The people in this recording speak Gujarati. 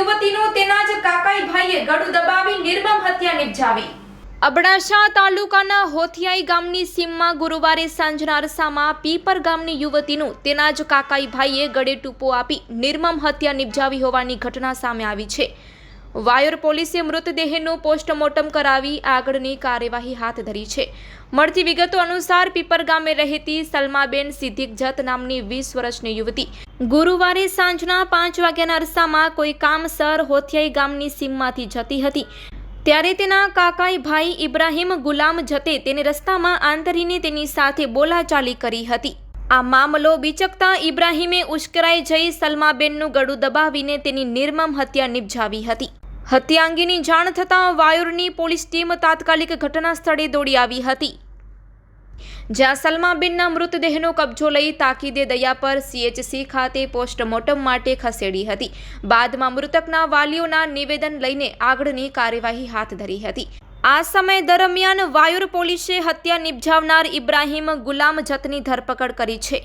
યુવતીનો તેના જ કાકાઈ ભાઈએ ગળું દબાવી નિર્મમ હત્યા નિપજાવી. અબડાસા તાલુકાના હોથિયાઈ ગામની સીમમાં ગુરુવારે સાંજના અરસામાં પીપર ગામની યુવતીનું તેના જ કાકાઈ ભાઈએ ગળે ટૂપો આપી નિર્મમ હત્યા નિપજાવી હોવાની ઘટના સામે આવી છે. વાયોર પોલીસે મૃતદેહનું પોસ્ટમોર્ટમ કરાવી આગળની કાર્યવાહી હાથ ધરી છે. મળતી વિગતો અનુસાર પીપર ગામે રહેતી સલમાબેન સિદ્દીક જત નામની વીસ વર્ષની યુવતી. ગુરુવારે સાંજના પાંચ વાગ્યાના અરસામાં કોઈ કામસર હોથિયાઈ ગામની સીમમાંથી જતી હતી. ત્યારે તેના કાકાઈ ભાઈ ઇબ્રાહીમ ગુલામ જતે તેને રસ્તામાં આંતરીને તેની સાથે બોલાચાલી કરી હતી. આ મામલો બિચકતા ઇબ્રાહીમે ઉશ્કેરાઈ જઈ સલમાબેનનું ગળું દબાવીને તેની નિર્મમ હત્યા નિપજાવી હતી. હત્યા અંગેની જાણ થતાં વાયુરની પોલીસ ટીમ તાત્કાલિક ઘટના સ્થળે દોડી આવી હતી. જ્યાં સલમાબેનના મૃતદેહનો કબજો લઈ તાકીદે દયા પર સીએચસી ખાતે પોસ્ટમોર્ટમ માટે ખસેડી હતી. બાદમાં મૃતકના વાલીઓના નિવેદન લઈને આગળની કાર્યવાહી હાથ ધરી હતી. આ સમય દરમિયાન વાયુર પોલીસે હત્યા નિપજાવનાર ઇબ્રાહીમ ગુલામ જતની ધરપકડ કરી છે.